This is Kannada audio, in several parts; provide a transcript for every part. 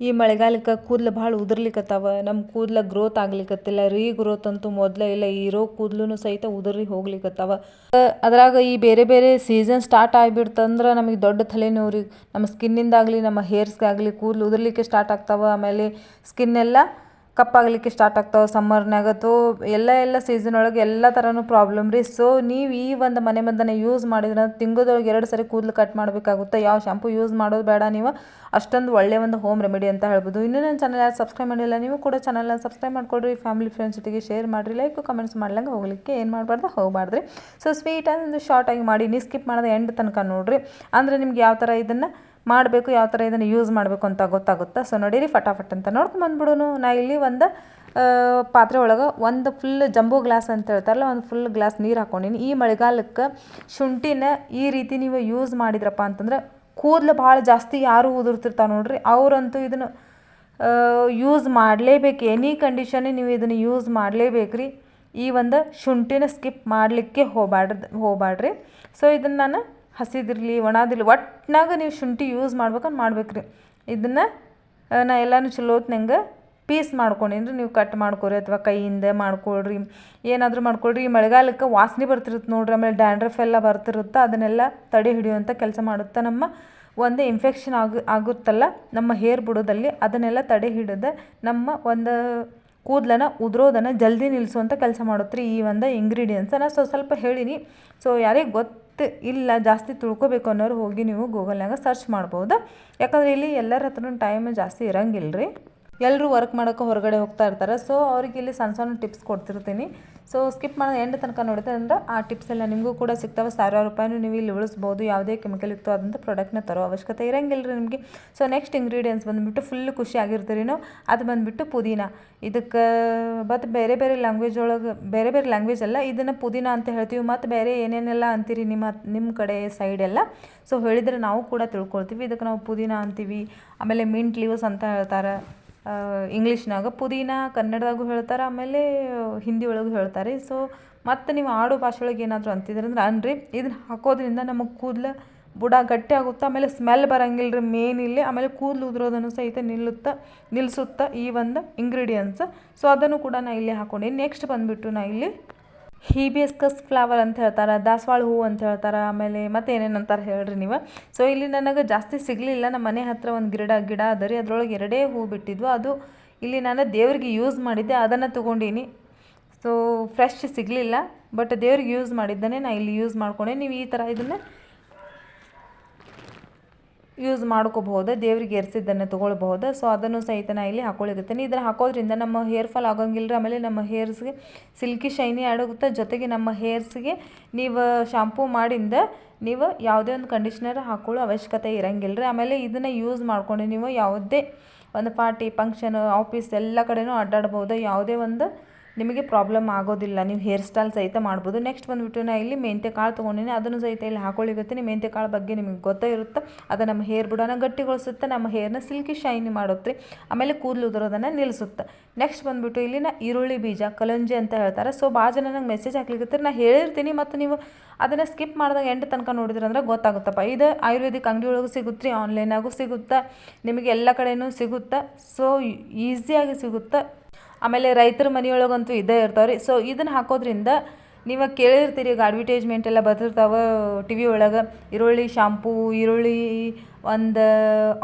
ಈ ಮಳೆಗಾಲಕ್ಕೆ ಕೂದಲು ಭಾಳ ಉದುರ್ಲಿಕ್ಕತ್ತಾವ ನಮ್ಮ ಕೂದಲು ಗ್ರೋತ್ ಆಗ್ಲಿಕ್ಕತ್ತಿಲ್ಲ ರೀ ಗ್ರೋತ್ ಅಂತೂ ಮೊದಲೇ ಇಲ್ಲ, ಇರೋ ಕೂದಲು ಸಹಿತ ಉದುರಿ ಹೋಗ್ಲಿಕ್ಕತ್ತಾವ ಅದ್ರಾಗ ಈ ಬೇರೆ ಬೇರೆ ಸೀಸನ್ ಸ್ಟಾರ್ಟ್ ಆಗಿಬಿಡ್ತಂದ್ರೆ ನಮಗೆ ದೊಡ್ಡ ತಲೆನೋವು ನಮ್ಮ ಸ್ಕಿನ್ನಿಂದಾಗಲಿ ನಮ್ಮ ಹೇರ್ಸ್ಗಾಗಲಿ ಕೂದಲು ಉದುರ್ಲಿಕ್ಕೆ ಸ್ಟಾರ್ಟ್ ಆಗ್ತಾವ. ಆಮೇಲೆ ಸ್ಕಿನ್ ಎಲ್ಲ ಕಪ್ಪಾಗಲಿಕ್ಕೆ ಸ್ಟಾರ್ಟ್ ಆಗ್ತಾವೆ ಸಮ್ಮರ್ನಾಗ ತೋ ಎಲ್ಲ ಎಲ್ಲ ಸೀಸನ್ ಒಳಗೆ ಎಲ್ಲ ಥರನೂ ಪ್ರಾಬ್ಲಮ್ ರೀ. ಸೊ ನೀವು ಈ ಒಂದು ಮನೆ ಮದ್ದನ್ನು ಯೂಸ್ ಮಾಡಿದ್ರೆ ತಿಂಗಳದೊಳಗೆ ಎರಡು ಸರಿ ಕೂದಲು ಕಟ್ ಮಾಡಬೇಕಾಗುತ್ತೆ. ಯಾವ ಶ್ಯಾಂಪು ಯೂಸ್ ಮಾಡೋದು ಬೇಡ ನೀವು. ಅಷ್ಟೊಂದು ಒಳ್ಳೆಯ ಒಂದು ಹೋಮ್ ರೆಮಿಡಿ ಅಂತ ಹೇಳ್ಬೋದು. ಇನ್ನೂ ನನ್ನ ಚಾನಲ್ ಯಾರು ಸಬ್ಸ್ಕ್ರೈಬ್ ಮಾಡಿಲ್ಲ, ನೀವು ಕೂಡ ಚಾನಲ್ನ ಸಬ್ಸ್ಕ್ರೈಬ್ ಮಾಡಿಕೊಡ್ರಿ. ಫ್ಯಾಮಿಲಿ ಫ್ರೆಂಡ್ಸ್ ಜೊತೆಗೆ ಶೇರ್ ಮಾಡಿರಿ. ಲೈಕ್ ಕಮೆಂಟ್ಸ್ ಮಾಡ್ಲಂಗೆ ಹೋಗಲಿಕ್ಕೆ ಏನು ಮಾಡಬಾರ್ದು, ಹೋಗಬಾರ್ದ್ರಿ. ಸೊ ಸ್ವೀಟ್ ಒಂದು ಶಾರ್ಟಾಗಿ ಮಾಡಿ, ನೀವು ಸ್ಕಿಪ್ ಮಾಡೋದು ಎಂಡ್ ತನಕ ನೋಡಿರಿ. ಅಂದರೆ ನಿಮ್ಗೆ ಯಾವ ಥರ ಇದನ್ನು ಮಾಡಬೇಕು, ಯಾವ ಥರ ಇದನ್ನು ಯೂಸ್ ಮಾಡಬೇಕು ಅಂತ ಗೊತ್ತಾಗುತ್ತೆ? ಸೊ ನೋಡಿರಿ, ಫಟಾಫಟ್ ಅಂತ ನೋಡ್ಕೊಂಡು ಬಂದ್ಬಿಡೋನು. ನಾ ಇಲ್ಲಿ ಒಂದು ಪಾತ್ರೆ ಒಳಗೆ ಒಂದು ಫುಲ್ ಜಂಬೋ ಗ್ಲಾಸ್ ಅಂತ ಹೇಳ್ತಾರಲ್ಲ, ಒಂದು ಫುಲ್ ಗ್ಲಾಸ್ ನೀರು ಹಾಕ್ಕೊಂಡಿನಿ ಈ ಮಳೆಗಾಲಕ್ಕೆ ಶುಂಠಿನ ಈ ರೀತಿ ನೀವು ಯೂಸ್ ಮಾಡಿದ್ರಪ್ಪ ಅಂತಂದ್ರೆ ಕೂದಲು ಭಾಳ ಜಾಸ್ತಿ ಯಾರು ಉದುರ್ತಿರ್ತಾವೆ ನೋಡ್ರಿ, ಅವರಂತೂ ಇದನ್ನು ಯೂಸ್ ಮಾಡಲೇಬೇಕು. ಎನಿ ಕಂಡೀಷನ್ ನೀವು ಇದನ್ನು ಯೂಸ್ ಮಾಡಲೇಬೇಕು ರೀ ಈ ಒಂದು ಶುಂಠಿನ ಸ್ಕಿಪ್ ಮಾಡಲಿಕ್ಕೆ ಹೋಗಬಾರ್ದು, ಹೋಗಬಾಡ್ರಿ. ಸೊ ಇದನ್ನು ನಾನು ಹಸಿದಿರಲಿ, ಒಣದಿರಲಿ, ಒಟ್ನಾಗ ನೀವು ಶುಂಠಿ ಯೂಸ್ ಮಾಡ್ಬೇಕಂದ್ರೆ ಮಾಡ್ಬೇಕು ರೀ ಇದನ್ನು ನಾ ಎಲ್ಲನೂ ಚಲೋತ್ನಂಗೆ ಪೀಸ್ ಮಾಡ್ಕೊಂಡೀನಿ ರೀ ನೀವು ಕಟ್ ಮಾಡ್ಕೊರಿ ಅಥವಾ ಕೈಯಿಂದ ಮಾಡ್ಕೊಳ್ರಿ. ಏನಾದರೂ ಮಾಡ್ಕೊಳ್ರಿ. ಮಳೆಗಾಲಕ್ಕೆ ವಾಸನೆ ಬರ್ತಿರುತ್ತೆ ನೋಡ್ರಿ. ಆಮೇಲೆ ಡ್ಯಾಂಡ್ರಫ್ ಎಲ್ಲ ಬರ್ತಿರುತ್ತೆ, ಅದನ್ನೆಲ್ಲ ತಡೆ ಹಿಡಿಯುವಂಥ ಕೆಲಸ ಮಾಡುತ್ತೆ ನಮ್ಮ ಒಂದು ಇನ್ಫೆಕ್ಷನ್ ಆಗ, ಆಗುತ್ತಲ್ಲ, ನಮ್ಮ ಹೇರ್ ಬುಡದಲ್ಲಿ ಅದನ್ನೆಲ್ಲ ತಡೆ ಹಿಡಿದ ನಮ್ಮ ಒಂದು ಕೂದಲನ್ನ ಉದುರೋದನ್ನು ಜಲ್ದಿ ನಿಲ್ಲಿಸುವಂಥ ಕೆಲಸ ಮಾಡುತ್ತೆ ಈ ಒಂದು ಇಂಗ್ರೀಡಿಯೆಂಟ್ಸನ್ನು ಸೊ, ಸ್ವಲ್ಪ ಹೇಳೀನಿ. ಸೊ ಯಾರಿಗೆ ಗೊತ್ತು ಇಲ್ಲ, ಜಾಸ್ತಿ ತಿಳ್ಕೊಬೇಕು ಅನ್ನೋರು ಹೋಗಿ ನೀವು ಗೂಗಲ್ನಾಗ ಸರ್ಚ್ ಮಾಡ್ಬೋದು. ಯಾಕಂದರೆ ಇಲ್ಲಿ ಎಲ್ಲರ ಹತ್ರನೂ ಟೈಮ್ ಜಾಸ್ತಿ ಇರಂಗಿಲ್ಲ ರೀ ಎಲ್ಲರೂ ವರ್ಕ್ ಮಾಡೋಕ್ಕೆ ಹೊರಗಡೆ ಹೋಗ್ತಾ ಇರ್ತಾರೆ. ಸೊ ಅವ್ರಿಗೆ ಇಲ್ಲಿ ಸಣ್ಣ ಸಣ್ಣ ಟಿಪ್ಸ್ ಕೊಡ್ತಿರ್ತೀನಿ. ಸೊ ಸ್ಕಿಪ್ ಮಾಡೋದು ಎಂಡ್ ತನಕ ನೋಡಿದ್ರೆ ಅಂದ್ರೆ ಆ ಟಿಪ್ಸ್ ಎಲ್ಲ ನಿಮಗೂ ಕೂಡ ಸಿಗ್ತವೆ. ಸಾವಿರಾರು ರೂಪಾಯಿನೂ ನೀವು ಇಲ್ಲಿ ಉಳಿಸ್ಬೋದು. ಯಾವುದೇ ಕೆಮಿಕಲ್ ಇತ್ತು ಆದಂಥ ಪ್ರಾಡಕ್ಟ್ನ ತರೋ ಅವಶ್ಯಕತೆ ಇರಂಗಿಲ್ಲ ರೀ ನಿಮಗೆ. ಸೊ ನೆಕ್ಸ್ಟ್ ಇಂಗ್ರೀಡಿಯೆಂಟ್ಸ್ ಬಂದುಬಿಟ್ಟು ಫುಲ್ ಖುಷಿ ಆಗಿರ್ತೀರಿ ನಾವು. ಅದು ಬಂದುಬಿಟ್ಟು ಪುದೀನ. ಇದಕ್ಕೆ ಮತ್ತು ಬೇರೆ ಬೇರೆ ಲ್ಯಾಂಗ್ವೇಜ್ ಒಳಗೆ, ಬೇರೆ ಬೇರೆ ಲ್ಯಾಂಗ್ವೇಜ್ ಅಲ್ಲ, ಇದನ್ನು ಪುದೀನ ಅಂತ ಹೇಳ್ತೀವಿ. ಮತ್ತು ಬೇರೆ ಏನೇನೆಲ್ಲ ಅಂತೀರಿ ನಿಮ್ಮ ನಿಮ್ಮ ಕಡೆ ಸೈಡೆಲ್ಲ ಸೊ ಹೇಳಿದರೆ ನಾವು ಕೂಡ ತಿಳ್ಕೊಳ್ತೀವಿ. ಇದಕ್ಕೆ ನಾವು ಪುದೀನ ಅಂತೀವಿ. ಆಮೇಲೆ ಮಿಂಟ್ ಲೀವ್ಸ್ ಅಂತ ಹೇಳ್ತಾರೆ. ಇಂಗ್ಲೀಷ್ನಾಗ ಪುದೀನ ಕನ್ನಡದಾಗು ಹೇಳ್ತಾರೆ, ಆಮೇಲೆ ಹಿಂದಿ ಒಳಗೂ ಹೇಳ್ತಾರೆ. ಸೊ ಮತ್ತು ನೀವು ಆಡು ಭಾಷೆ ಒಳಗೆ ಏನಾದರೂ ಅಂತಿದ್ರೆ ಅಂದ್ರೆ, ಅನ್ರಿ, ಇದನ್ನ ಹಾಕೋದ್ರಿಂದ ನಮಗೆ ಕೂದಲು ಬುಡ ಗಟ್ಟಿ ಆಗುತ್ತೆ, ಆಮೇಲೆ ಸ್ಮೆಲ್ ಬರಂಗಿಲ್ಲ ರೀ ಮೇನ್ ಇಲ್ಲಿ, ಆಮೇಲೆ ಕೂದಲು ಉದುರೋದನ್ನು ಸಹಿತ ನಿಲ್ಲುತ್ತಾ ನಿಲ್ಲಿಸುತ್ತಾ ಈ ಒಂದು ಇಂಗ್ರೀಡಿಯೆಂಟ್ಸ್ ಸೊ ಅದನ್ನು ಕೂಡ ನಾ ಇಲ್ಲಿ ಹಾಕ್ಕೊಂಡೀನಿ ನೆಕ್ಸ್ಟ್ ಬಂದುಬಿಟ್ಟು ನಾ ಇಲ್ಲಿ ಹೀಬಿಯಸ್ಕಸ್ ಫ್ಲವರ್ ಅಂತ ಹೇಳ್ತಾರೆ, ದಾಸವಾಳ ಹೂವು ಅಂತ ಹೇಳ್ತಾರೆ, ಆಮೇಲೆ ಮತ್ತೆ ಏನೇನು ಅಂತಾರೆ ಹೇಳ್ರಿ ನೀವು. ಸೊ ಇಲ್ಲಿ ನನಗೆ ಜಾಸ್ತಿ ಸಿಗಲಿಲ್ಲ. ನಮ್ಮ ಮನೆ ಹತ್ತಿರ ಒಂದು ಗಿಡ ಗಿಡ ಅದ ರೀ ಅದ್ರೊಳಗೆ ಎರಡೇ ಹೂ ಬಿಟ್ಟಿದ್ವು. ಅದು ಇಲ್ಲಿ ನಾನು ದೇವ್ರಿಗೆ ಯೂಸ್ ಮಾಡಿದ್ದೆ. ಅದನ್ನು ತೊಗೊಂಡೀನಿ. ಸೊ ಫ್ರೆಶ್ ಸಿಗಲಿಲ್ಲ. ಬಟ್ ದೇವ್ರಿಗೆ ಯೂಸ್ ಮಾಡಿದ್ದನ್ನೇ ನಾನು ಇಲ್ಲಿ ಯೂಸ್ ಮಾಡ್ಕೊಂಡೆ. ನೀವು ಈ ಥರ ಇದನ್ನು ಯೂಸ್ ಮಾಡ್ಕೋಬಹುದು, ದೇವ್ರಿಗೆ ಏರ್ಸಿದ್ದನ್ನು ತೊಗೊಳ್ಬಹುದು. ಸೊ ಅದನ್ನು ಸಹಿತ ನಾ ಇಲ್ಲಿ ಹಾಕೊಳ್ಳಿರ್ತೀನಿ ಇದನ್ನು ಹಾಕೋದ್ರಿಂದ ನಮ್ಮ ಹೇರ್ ಫಾಲ್ ಆಗಂಗಿಲ್ಲ ರೀ ಆಮೇಲೆ ನಮ್ಮ ಹೇರ್ಸ್ಗೆ ಸಿಲ್ಕಿ ಶೈನಿ ಆಡೋಗುತ್ತೆ ಜೊತೆಗೆ ನಮ್ಮ ಹೇರ್ಸ್ಗೆ ನೀವು ಶಾಂಪೂ ಮಾಡಿಂದ ನೀವು ಯಾವುದೇ ಒಂದು ಕಂಡೀಷ್ನರ್ ಹಾಕೊಳ್ಳೋ ಅವಶ್ಯಕತೆ ಇರಂಗಿಲ್ಲ ರೀ ಆಮೇಲೆ ಇದನ್ನು ಯೂಸ್ ಮಾಡ್ಕೊಂಡು ನೀವು ಯಾವುದೇ ಒಂದು ಪಾರ್ಟಿ ಫಂಕ್ಷನ್ ಆಫೀಸ್ ಎಲ್ಲ ಕಡೆನೂ ಅಡ್ಡಾಡ್ಬೋದು ಯಾವುದೇ ಒಂದು ನಿಮಗೆ ಪ್ರಾಬ್ಲಮ್ ಆಗೋದಿಲ್ಲ, ನೀವು ಹೇರ್ ಸ್ಟೈಲ್ ಸಹಿತ ಮಾಡ್ಬೋದು. ನೆಕ್ಸ್ಟ್ ಬಂದುಬಿಟ್ಟು ನಾ ಇಲ್ಲಿ ಮೆಂತ್ಯ ಕಾಳು ತೊಗೊಂಡಿನಿ, ಅದನ್ನು ಸಹಿತ ಇಲ್ಲಿ ಹಾಕೊಳ್ಳಿಗತ್ತೀನಿ ಮೆಂತ್ಯ ಕಾಳು ಬಗ್ಗೆ ನಿಮಗೆ ಗೊತ್ತೇ ಇರುತ್ತೆ. ಅದು ನಮ್ಮ ಹೇರ್ ಬುಡನ ಗಟ್ಟಿಗೊಳಿಸುತ್ತೆ, ನಮ್ಮ ಹೇರ್ನ ಸಿಲ್ಕಿ ಶೈನಿ ಮಾಡುತ್ತೆ ಆಮೇಲೆ ಕೂದಲು ಉದುರೋದನ್ನು ನಿಲ್ಲಿಸುತ್ತೆ ನೆಕ್ಸ್ಟ್ ಬಂದುಬಿಟ್ಟು ಇಲ್ಲಿನ ಈರುಳ್ಳಿ ಬೀಜ, ಕಲಂಜಿ ಅಂತ ಹೇಳ್ತಾರೆ. ಸೊ ಭಾಳ ಜನ ನಂಗೆ ಮೆಸೇಜ್ ಹಾಕ್ಲಿಕ್ಕೆ ನಾ ಹೇಳಿರ್ತೀನಿ ಮತ್ತು ನೀವು ಅದನ್ನು ಸ್ಕಿಪ್ ಮಾಡಿದಾಗ ಎಂಟು ತನಕ ನೋಡಿದ್ರಂದ್ರೆ ಗೊತ್ತಾಗುತ್ತಪ್ಪ. ಇದು ಆಯುರ್ವೇದಿಕ್ ಅಂಗಡಿ ಒಳಗೂ ಸಿಗುತ್ತೆ ರೀ ಆನ್ಲೈನಾಗೂ ಸಿಗುತ್ತೆ, ನಿಮಗೆ ಎಲ್ಲ ಕಡೆಯೂ ಸಿಗುತ್ತೆ. ಸೊ ಈಸಿಯಾಗಿ ಸಿಗುತ್ತೆ. ಆಮೇಲೆ ರೈತರ ಮನೆಯೊಳಗಂತೂ ಇದ್ದೇ ಇರ್ತಾವೆ ರೀ ಸೊ ಇದನ್ನು ಹಾಕೋದ್ರಿಂದ ನೀವು ಕೇಳಿರ್ತೀರಿ, ಈಗ ಅಡ್ವರ್ಟೈಸ್ಮೆಂಟ್ ಎಲ್ಲ ಬರ್ತಿರ್ತಾವೆ ಟಿ ವಿ ಒಳಗೆ. ಈರುಳ್ಳಿ ಶಾಂಪೂ ಈರುಳ್ಳಿ ಒಂದು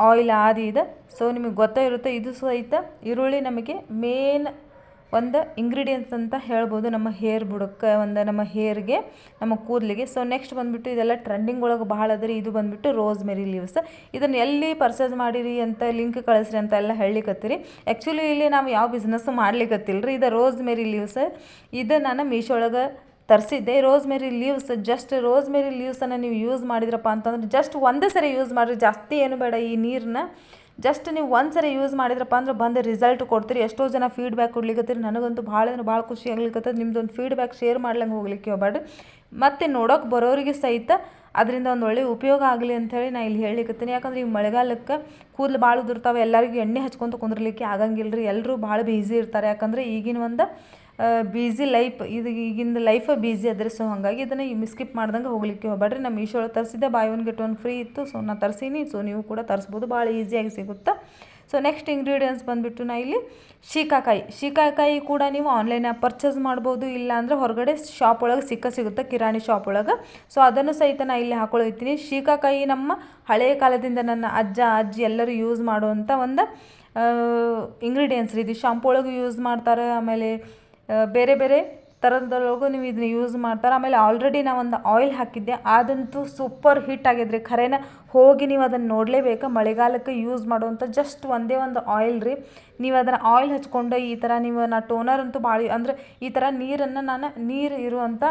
ಆಯಿಲ್ ಆದಿ ಇದೆ. ಸೊ ನಿಮಗೆ ಗೊತ್ತೇ ಇರುತ್ತೆ ಇದು ಸಹಿತ ಈರುಳ್ಳಿ ನಮಗೆ ಮೇನ್ ಒಂದು ಇಂಗ್ರೀಡಿಯೆಂಟ್ಸ್ ಅಂತ ಹೇಳ್ಬೋದು ನಮ್ಮ ಹೇರ್ ಬುಡಕ್ಕೆ, ಒಂದು ನಮ್ಮ ಹೇರ್ಗೆ ನಮ್ಮ ಕೂದಲಿಗೆ. ಸೊ ನೆಕ್ಸ್ಟ್ ಬಂದುಬಿಟ್ಟು ಇದೆಲ್ಲ ಟ್ರೆಂಡಿಂಗ್ ಒಳಗೆ ಭಾಳ ಅದ ಇದು ಬಂದುಬಿಟ್ಟು ರೋಸ್ ಮೆರಿ ಲೀವ್ಸ್ ಇದನ್ನು ಎಲ್ಲಿ ಪರ್ಚೇಸ್ ಮಾಡಿರಿ ಅಂತ ಲಿಂಕ್ ಕಳಿಸ್ರಿ ಅಂತ ಎಲ್ಲ ಹೇಳಲಿಕ್ಕತ್ತೀರಿ ಆ್ಯಕ್ಚುಲಿ ಇಲ್ಲಿ ನಾವು ಯಾವ ಬಿಸ್ನೆಸ್ಸು ಮಾಡ್ಲಿಕ್ಕತ್ತಿಲ್ಲ ರೀ ಇದು ರೋಸ್ ಮೆರಿ ಲೀವ್ಸ್ ಇದು ನಾನು ಮೀಶೋ ಒಳಗೆ ತರಿಸಿದ್ದೆ. Rosemary leaves just rosemary ಲೀವ್ಸನ್ನು ನೀವು ಯೂಸ್ ಮಾಡಿದ್ರಪ್ಪ ಅಂತಂದ್ರೆ ಜಸ್ಟ್ ಒಂದೇ ಸರಿ ಯೂಸ್ ಮಾಡಿರಿ. ಜಾಸ್ತಿ ಏನು ಬೇಡ ಈ ನೀರನ್ನ ಜಸ್ಟ್ ನೀವು ಒಂದು ಸರಿ ಯೂಸ್ ಮಾಡಿದ್ರಪ್ಪ ಅಂದ್ರೆ ಬಂದು ರಿಸಲ್ಟ್ ಕೊಡ್ತೀರಿ. ಎಷ್ಟೋ ಜನ ಫೀಡ್ಬ್ಯಾಕ್ ಕೊಡ್ಲಿಕ್ಕತ್ತೀರಿ ನನಗಂತೂ ಭಾಳ ಅಂದ್ರೆ ಭಾಳ ಖುಷಿ ಆಗ್ಲಿಕ್ಕತ್ತದ ನಿಮ್ದೊಂದು ಫೀಡ್ಬ್ಯಾಕ್ ಶೇರ್ ಮಾಡ್ಲಂಗೆ ಹೋಗ್ಲಿಕ್ಕೆ ಬಟ್ ಮತ್ತು ನೋಡೋಕೆ ಬರೋರಿಗೆ ಸಹಿತ ಅದರಿಂದ ಒಂದು ಒಳ್ಳೆಯ ಉಪಯೋಗ ಆಗಲಿ ಅಂಥೇಳಿ ನಾನು ಇಲ್ಲಿ ಹೇಳಿಕತ್ತೀನಿ ಯಾಕಂದ್ರೆ ಈ ಮಳೆಗಾಲಕ್ಕೆ ಕೂದಲು ಭಾಳ ಉದುರ್ತಾವೆ. ಎಲ್ಲರಿಗೂ ಎಣ್ಣೆ ಹಚ್ಕೊತ ಕುಂದ್ರಲಿಕ್ಕೆ ಆಗಂಗಿಲ್ಲ ರೀ ಎಲ್ಲರೂ ಭಾಳ ಬಿಝಿ ಇರ್ತಾರೆ. ಯಾಕಂದರೆ ಈಗಿನ ಒಂದು ಬೀಸಿ ಲೈಫ್ ಇದು ಈಗಿಂದ ಲೈಫ್ ಬೀಸಿ ಅದ್ರಿ ಸೊ ಹಾಗಾಗಿ ಇದನ್ನು ಮಿಸ್ಕಿಪ್ ಮಾಡ್ದಂಗೆ ಹೋಗ್ಲಿಕ್ಕೆ ಹೋಗ್ಬೇಡ್ರಿ. ನಮ್ಮ ಮೀಶೋ ಒಳಗೆ ತರಿಸಿದ್ದೆ buy one get one free ಇತ್ತು ಸೊ ನಾನು ತರಿಸೀನಿ ಸೊ ನೀವು ಕೂಡ ತರಿಸ್ಬೋದು, ಭಾಳ ಈಸಿಯಾಗಿ ಸಿಗುತ್ತೆ? ಸೊ ನೆಕ್ಸ್ಟ್ ಇಂಗ್ರೀಡಿಯೆಂಟ್ಸ್ ಬಂದುಬಿಟ್ಟು ನಾ ಇಲ್ಲಿ ಶೀಕಾಕಾಯಿ. ಶೀಕಾಕಾಯಿ ಕೂಡ ನೀವು ಆನ್ಲೈನಾಗ ಪರ್ಚೇಸ್ ಮಾಡ್ಬೋದು, ಇಲ್ಲ ಅಂದರೆ ಹೊರಗಡೆ ಶಾಪ್ ಒಳಗೆ ಸಿಕ್ಕ ಸಿಗುತ್ತೆ, ಕಿರಾಣಿ ಶಾಪ್ ಒಳಗೆ? ಸೊ ಅದನ್ನು ಸಹಿತ ನಾ ಇಲ್ಲಿ ಹಾಕೊಳ್ತೀನಿ. ಶೀಕಾಕಾಯಿ ನಮ್ಮ ಹಳೆಯ ಕಾಲದಿಂದ ನನ್ನ ಅಜ್ಜ, ಅಜ್ಜಿ ಎಲ್ಲರೂ ಯೂಸ್ ಮಾಡುವಂಥ ಒಂದು ಇಂಗ್ರೀಡಿಯೆಂಟ್ಸ್ ರೀ. ಇದು ಶಾಂಪು ಒಳಗೆ ಯೂಸ್ ಮಾಡ್ತಾರೆ, ಆಮೇಲೆ ಬೇರೆ ಬೇರೆ ಥರದೊಳಗೂ ನೀವು ಇದನ್ನ ಯೂಸ್ ಮಾಡ್ತಾರೆ. ಆಮೇಲೆ ಆಲ್ರೆಡಿ ನಾ ಒಂದು ಆಯಿಲ್ ಹಾಕಿದ್ದೆ. ಅದಂತೂ ಸೂಪರ್ ಹಿಟ್ ರೀ ಖರೇನ ಹೋಗಿ ನೀವು ಅದನ್ನು ನೋಡಲೇಬೇಕು. ಮಳೆಗಾಲಕ್ಕೆ ಯೂಸ್ ಮಾಡುವಂಥ ಜಸ್ಟ್ ಒಂದೇ ಒಂದು ಆಯಿಲ್ ರೀ. ನೀವು ಅದನ್ನು ಆಯಿಲ್ ಹಚ್ಕೊಂಡು ಈ ಥರ ನೀವು ನಾ ಟೋನರ್ ಅಂತೂ ಭಾಳ ಅಂದರೆ ಈ ಥರ ನೀರನ್ನು ನಾನು ನೀರು ಇರುವಂಥ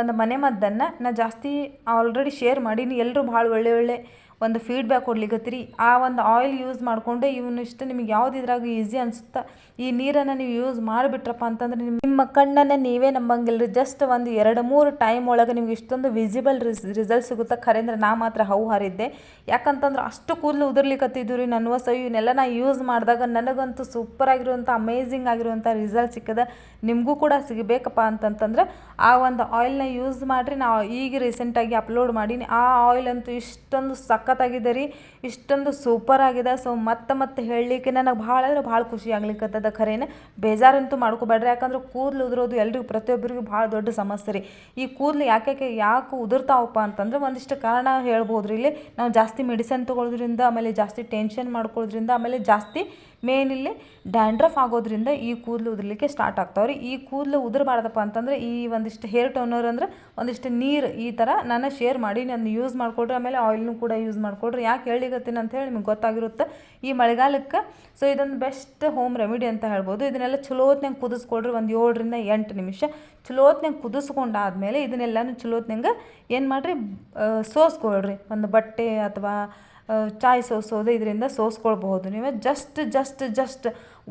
ಒಂದು ಮನೆ ಮದ್ದನ್ನು ನಾ ಜಾಸ್ತಿ ಆಲ್ರೆಡಿ ಶೇರ್ ಮಾಡೀನಿ. ಎಲ್ಲರೂ ಭಾಳ ಒಳ್ಳೆ ಒಳ್ಳೆ ಒಂದು ಫೀಡ್ಬ್ಯಾಕ್ ಕೊಡ್ಲಿಕ್ಕತ್ತೀರಿ ಆ ಒಂದು ಆಯಿಲ್ ಯೂಸ್ ಮಾಡಿಕೊಂಡು ಇವನ್ನಿಷ್ಟು ನಿಮಗೆ ಯಾವ್ದು ಇದ್ರಾಗ ಈಸಿ ಅನಿಸುತ್ತಾ? ಈ ನೀರನ್ನು ನೀವು ಯೂಸ್ ಮಾಡಿಬಿಟ್ರಪ್ಪ ಅಂತಂದ್ರೆ ನಿಮ್ಮ ನಿಮ್ಮ ಕಣ್ಣನ್ನು ನೀವೇ ನಂಬಂಗಿಲ್ಲ ರೀ ಜಸ್ಟ್ ಒಂದು ಎರಡು ಮೂರು ಟೈಮ್ ಒಳಗೆ ನಿಮ್ಗೆ ಇಷ್ಟೊಂದು ವಿಸಿಬಲ್ ರಿಸ್ ರಿಸಲ್ಟ್ ಸಿಗುತ್ತೆ? ಖರೆ ಅಂದ್ರೆ ನಾ ಮಾತ್ರ ಹೌ ಹಾರಿದ್ದೆ ಯಾಕಂತಂದ್ರೆ ಅಷ್ಟು ಕೂದಲು ಉದುರ್ಲಿಕತ್ತಿದ್ದು ರೀ ನನ್ನ ಸೊ ಇವನ್ನೆಲ್ಲ ನಾ ಯೂಸ್ ಮಾಡಿದಾಗ ನನಗಂತೂ ಸೂಪರ್ ಆಗಿರುವಂಥ ಅಮೇಝಿಂಗ್ ಆಗಿರುವಂಥ ರಿಸಲ್ಟ್ ಸಿಕ್ಕದ ನಿಮಗೂ ಕೂಡ ಸಿಗಬೇಕಪ್ಪ ಅಂತಂತಂದ್ರೆ, ಆ ಒಂದು ಆಯಿಲ್ನ ಯೂಸ್ ಮಾಡಿರಿ. ನಾವು ಈಗ ರೀಸೆಂಟಾಗಿ ಅಪ್ಲೋಡ್ ಮಾಡೀನಿ. ಆ ಆಯಿಲ್ ಅಂತೂ ಇಷ್ಟೊಂದು ಸಖತ್ತಾಗಿದೆ ರೀ. ಇಷ್ಟೊಂದು ಸೂಪರ್ ಆಗಿದೆ. ಸೊ ಮತ್ತೆ ಮತ್ತೆ ಹೇಳಲಿಕ್ಕೆ ನನಗೆ ಭಾಳ ಅಂದ್ರೆ ಭಾಳ ಖುಷಿ ಆಗ್ಲಿಕ್ಕತ್ತದ ಖರೇನೆ. ಬೇಜಾರಂತೂ ಮಾಡ್ಕೋಬೇಡ್ರಿ. ಯಾಕಂದ್ರೆ ಕೂದಲು ಉದುರೋದು ಎಲ್ರಿಗೂ, ಪ್ರತಿಯೊಬ್ಬರಿಗೂ ಭಾಳ ದೊಡ್ಡ ಸಮಸ್ಯೆ ರೀ. ಈ ಕೂದಲು ಯಾಕೆ ಯಾಕೆ ಉದುರ್ತಾವಪ್ಪ ಅಂತಂದ್ರೆ ಒಂದಿಷ್ಟು ಕಾರಣ ಹೇಳ್ಬೋದು ರೀ ಇಲ್ಲಿ. ನಾವು ಜಾಸ್ತಿ ಮೆಡಿಸನ್ ತೊಗೊಳೋದ್ರಿಂದ, ಆಮೇಲೆ ಜಾಸ್ತಿ ಟೆನ್ಷನ್ ಮಾಡ್ಕೊಳ್ಳೋದ್ರಿಂದ, ಆಮೇಲೆ ಜಾಸ್ತಿ ಮೇನ್ ಇಲ್ಲಿ ಡ್ಯಾಂಡ್ರಫ್ ಆಗೋದ್ರಿಂದ ಈ ಕೂದಲು ಉದುರ್ಲಿಕ್ಕೆ ಸ್ಟಾರ್ಟ್ ಆಗ್ತಾವ್ರಿ. ಈ ಕೂದಲು ಉದುರಬಾರ್ದಪ್ಪ ಅಂತಂದ್ರೆ ಈ ಒಂದಿಷ್ಟು ಹೇರ್ ಟೋನರ್ ಅಂದ್ರೆ ಒಂದಿಷ್ಟು ನೀರು ಈ ಥರ ನಾನು ಶೇರ್ ಮಾಡಿ ನಾನು ಯೂಸ್ ಮಾಡ್ಕೊಡ್ರಿ, ಆಮೇಲೆ ಆಯಿಲ್ನು ಕೂಡ ಯೂಸ್ ಮಾಡ್ಕೊಡ್ರಿ. ಯಾಕೆ ಹೇಳಿಗತ್ತೀನಿ ಅಂತ ಹೇಳಿ ನಿಮ್ಗೆ ಗೊತ್ತಾಗಿರುತ್ತೆ ಈ ಮಳೆಗಾಲಕ್ಕೆ. ಸೊ ಇದೊಂದು ಬೆಸ್ಟ್ ಹೋಮ್ ರೆಮಿಡಿ ಅಂತ ಹೇಳ್ಬೋದು. ಇದನ್ನೆಲ್ಲ ಚಲೋತ್ನಂಗೆ ಕುದಿಸ್ಕೊಡ್ರಿ ಒಂದು ಏಳರಿಂದ ಎಂಟು ನಿಮಿಷ. ಚಲೋತ್ನಂಗೆ ಕುದಿಸ್ಕೊಂಡಾದ್ಮೇಲೆ ಇದನ್ನೆಲ್ಲನೂ ಚಲೋತ್ನಂಗೆ ಏನು ಮಾಡಿರಿ ಸೋಸ್ಕೊಳ್ರಿ. ಒಂದು ಬಟ್ಟೆ ಅಥವಾ ಚಾಯ್ ಸೋಸೋದು ಇದರಿಂದ ಸೋಸ್ಕೊಳ್ಬಹುದು. ನೀವು ಜಸ್ಟ್ ಜಸ್ಟ್ ಜಸ್ಟ್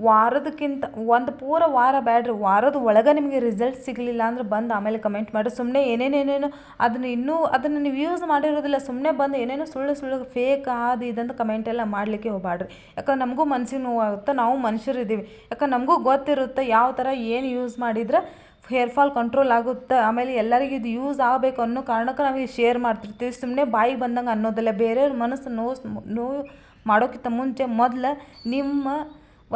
ವಾರದಕ್ಕಿಂತ ಒಂದು ಪೂರ ವಾರ ಬ್ಯಾಡ್ರಿ, ವಾರದ ಒಳಗೆ ನಿಮಗೆ ರಿಸಲ್ಟ್ ಸಿಗಲಿಲ್ಲ ಅಂದ್ರೆ ಬಂದು ಆಮೇಲೆ ಕಮೆಂಟ್ ಮಾಡಿ. ಸುಮ್ಮನೆ ಏನೇನೇನೇನು ಅದನ್ನು ಇನ್ನೂ ಅದನ್ನು ನೀವು ಯೂಸ್ ಮಾಡಿರೋದಿಲ್ಲ ಸುಮ್ಮನೆ ಬಂದು ಏನೇನೋ ಸುಳ್ಳು ಸುಳ್ಳು ಫೇಕ್ ಅದು ಇದಂತ ಕಮೆಂಟ್ ಎಲ್ಲ ಮಾಡಲಿಕ್ಕೆ ಹೋಗ್ಬೇಡ್ರಿ ಯಾಕಂದ್ರೆ ನಮಗೂ ಮನ್ಸಿಗೆ ನೋವಾಗುತ್ತೆ, ನಾವು ಮನುಷ್ಯರು ಇದ್ದೀವಿ ಯಾಕಂದ್ರೆ ನಮಗೂ ಗೊತ್ತಿರುತ್ತೆ ಯಾವ ಥರ ಏನು ಯೂಸ್ ಮಾಡಿದ್ರೆ ಹೇರ್ ಫಾಲ್ ಕಂಟ್ರೋಲ್ ಆಗುತ್ತೆ. ಆಮೇಲೆ ಎಲ್ಲರಿಗೂ ಇದು ಯೂಸ್ ಆಗಬೇಕು ಅನ್ನೋ ಕಾರಣಕ್ಕೆ ನಾವು ಇದು ಶೇರ್ ಮಾಡ್ತಿರ್ತೀವಿ. ಸುಮ್ಮನೆ ಬಾಯಿಗೆ ಬಂದಂಗೆ ಅನ್ನೋದಿಲ್ಲ. ಬೇರೆಯವ್ರ ಮನಸ್ಸು ನೋವು ನೋವು ಮಾಡೋಕ್ಕಿಂತ ಮುಂಚೆ ಮೊದಲು ನಿಮ್ಮ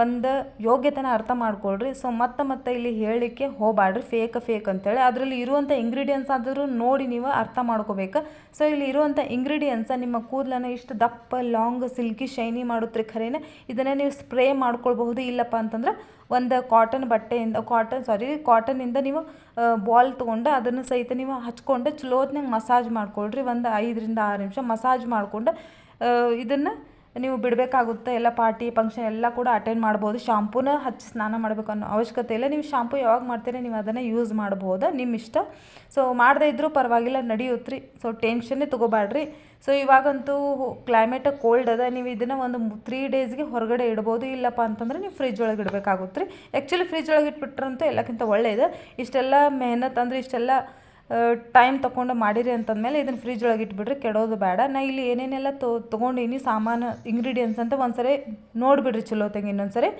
ಒಂದು ಯೋಗ್ಯತೆನ ಅರ್ಥ ಮಾಡ್ಕೊಳ್ರಿ. ಸೊ ಮತ್ತೆ ಮತ್ತೆ ಇಲ್ಲಿ ಹೇಳಲಿಕ್ಕೆ ಹೋಗಬಾಡ್ರಿ ಫೇಕ್ ಫೇಕ್ ಅಂತೇಳಿ. ಅದರಲ್ಲಿ ಇರುವಂಥ ಇಂಗ್ರೀಡಿಯೆಂಟ್ಸ್ ಆದರೂ ನೋಡಿ ನೀವು ಅರ್ಥ ಮಾಡ್ಕೋಬೇಕು. ಸೊ ಇಲ್ಲಿ ಇರುವಂಥ ಇಂಗ್ರೀಡಿಯೆಂಟ್ಸ ನಿಮ್ಮ ಕೂದಲನ್ನು ಇಷ್ಟು ದಪ್ಪ ಲಾಂಗ್ ಸಿಲ್ಕಿ ಶೈನಿ ಮಾಡುತ್ತೆ ಖರೇನೆ. ಇದನ್ನು ನೀವು ಸ್ಪ್ರೇ ಮಾಡ್ಕೊಳ್ಬಹುದು. ಇಲ್ಲಪ್ಪ ಅಂತಂದ್ರೆ ಒಂದು ಕಾಟನ್ ಬಟ್ಟೆಯಿಂದ ಕಾಟನ್ ಸಾರಿ ಕಾಟನಿಂದ ನೀವು ಬಾಲ್ ತೊಗೊಂಡು ಅದನ್ನು ಸಹಿತ ನೀವು ಹಚ್ಕೊಂಡು ಚಲೋತ್ನಾಗ ಮಸಾಜ್ ಮಾಡ್ಕೊಳ್ರಿ. ಒಂದು ಐದರಿಂದ ಆರು ನಿಮಿಷ ಮಸಾಜ್ ಮಾಡ್ಕೊಂಡು ಇದನ್ನು ನೀವು ಬಿಡಬೇಕಾಗುತ್ತೆ, ಎಲ್ಲ ಪಾರ್ಟಿ ಫಂಕ್ಷನ್ ಎಲ್ಲ ಕೂಡ ಅಟೆಂಡ್ ಮಾಡ್ಬೋದು. ಶಾಂಪೂನ ಹಚ್ಚಿ ಸ್ನಾನ ಮಾಡಬೇಕು ಅನ್ನೋ ಅವಶ್ಯಕತೆ ಇಲ್ಲ. ನೀವು ಶಾಂಪು ಯಾವಾಗ ಮಾಡ್ತೀರಿ ನೀವು ಅದನ್ನು ಯೂಸ್ ಮಾಡ್ಬೋದು, ನಿಮ್ಮ ಇಷ್ಟ. ಸೊ ಮಾಡದೇ ಇದ್ದರೂ ಪರವಾಗಿಲ್ಲ ನಡೆಯುತ್ತೆ ಸೊ ಟೆನ್ಷನ್ನೇ ತೊಗೋಬೇಡ್ರಿ ಸೊ ಇವಾಗಂತೂ ಕ್ಲೈಮೇಟ್ ಕೋಲ್ಡ್ ಅದ. ನೀವು ಇದನ್ನು ಒಂದು ತ್ರೀ ಡೇಸ್ಗೆ ಹೊರಗಡೆ ಇಡ್ಬೋದು. ಇಲ್ಲಪ್ಪ ಅಂತಂದ್ರೆ ನೀವು ಫ್ರಿಜ್ ಒಳಗೆ ಇಡಬೇಕಾಗುತ್ತೆ ರೀ ಆ್ಯಕ್ಚುಲಿ ಫ್ರಿಜ್ ಒಳಗೆ ಇಟ್ಬಿಟ್ರಂತೂ ಎಲ್ಲಕ್ಕಿಂತ ಒಳ್ಳೆಯದು ಇಷ್ಟೆಲ್ಲ ಮೆಹನತ್ ಅಂದರೆ ಇಷ್ಟೆಲ್ಲ ಟೈಮ್ ತೊಗೊಂಡು ಮಾಡಿರಿ ಅಂತಂದಮೇಲೆ ಇದನ್ನು ಫ್ರಿಜ್ ಒಳಗೆ ಇಟ್ಬಿಡ್ರಿ, ಕೆಡೋದು ಬೇಡ. ನಾ ಇಲ್ಲಿ ಏನೇನೆಲ್ಲ ತೊಗೊಂಡೀನಿ ಸಾಮಾನು ಇಂಗ್ರೀಡಿಯೆಂಟ್ಸ್ ಅಂತ ಒಂದ್ಸರಿ ನೋಡಿಬಿಡ್ರಿ ಚಲೋತ್ತಾಗಿ ಇನ್ನೊಂದ್ಸರಿ.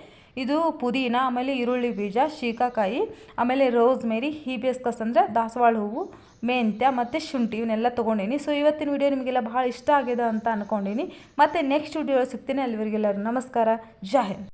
ಇದು ಪುದೀನ, ಆಮೇಲೆ ಈರುಳ್ಳಿ ಬೀಜ, ಶೀಕಾಕಾಯಿ, ಆಮೇಲೆ ರೋಸ್ ಮೇರಿ ಹೀಬಿಯಸ್ಕಸ್ ಅಂದರೆ ದಾಸವಾಳ ಹೂವು, ಮೆಂತ್ಯ ಮತ್ತು ಶುಂಠಿ ಇವನ್ನೆಲ್ಲ ತೊಗೊಂಡೀನಿ. ಸೊ ಇವತ್ತಿನ ವಿಡಿಯೋ ನಿಮಗೆಲ್ಲ ಭಾಳ ಇಷ್ಟ ಆಗಿದೆ ಅಂತ ಅಂದ್ಕೊಂಡೀನಿ ಮತ್ತು ನೆಕ್ಸ್ಟ್ ವಿಡಿಯೋ ಸಿಗ್ತೀನಿ ಅಲ್ಲಿವರೆಗೆಲ್ಲರೂ. ನಮಸ್ಕಾರ. ಜೈ ಹಿಂದ್.